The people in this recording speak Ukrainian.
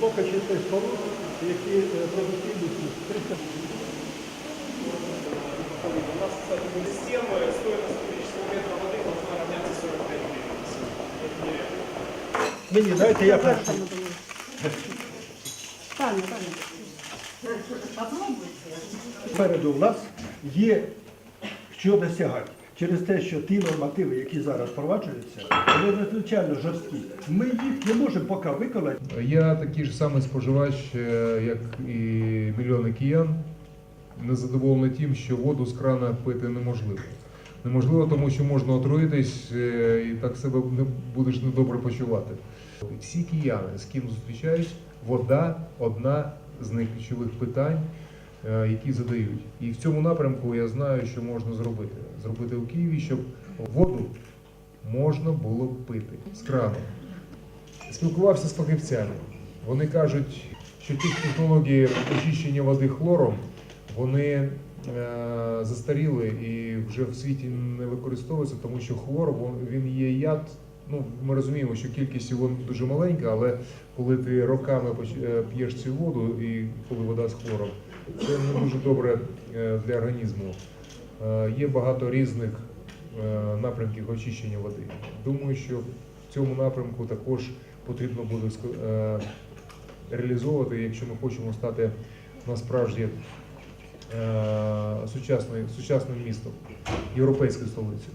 Блока чистих споруд, які е, продуктивністю 300 У нас, кстати, были системы, стоимость кубического метра воды должна равняться 45 гривен. Это нереально. Мені дайте, я перший. Пане, пане. Попереду в нас є що досягати. Через те, що ті нормативи, які зараз впроваджуються, вони надзвичайно жорсткі. Ми їх не можемо поки виконати. Я такий ж самий споживач, е, як і мільйони киян, незадоволений тим, що воду з крана пити неможливо. Неможливо, тому що можна отруїтись е, і так себе не будеш недобре почувати. Всі кияни, з ким зустрічаюсь, вода одна з найключових питань, які задають. І в цьому напрямку я знаю, що можна зробити. Зробити у Києві, щоб воду можна було пити з крану спілкувався з фахівцями. Вони кажуть, що ті технології очищення води хлором вони е, застаріли і вже в світі не використовуються, тому що хлор він є яд. Ну, ми розуміємо, що кількість його дуже маленька, але коли ти роками е, п'єш цю воду і коли вода з хлором, це не дуже добре е, для організму. Е, Є багато різних е, напрямків очищення води. Думаю, що в цьому напрямку також потрібно буде реалізовувати, якщо ми хочемо стати насправді сучасним містом, європейською столицею.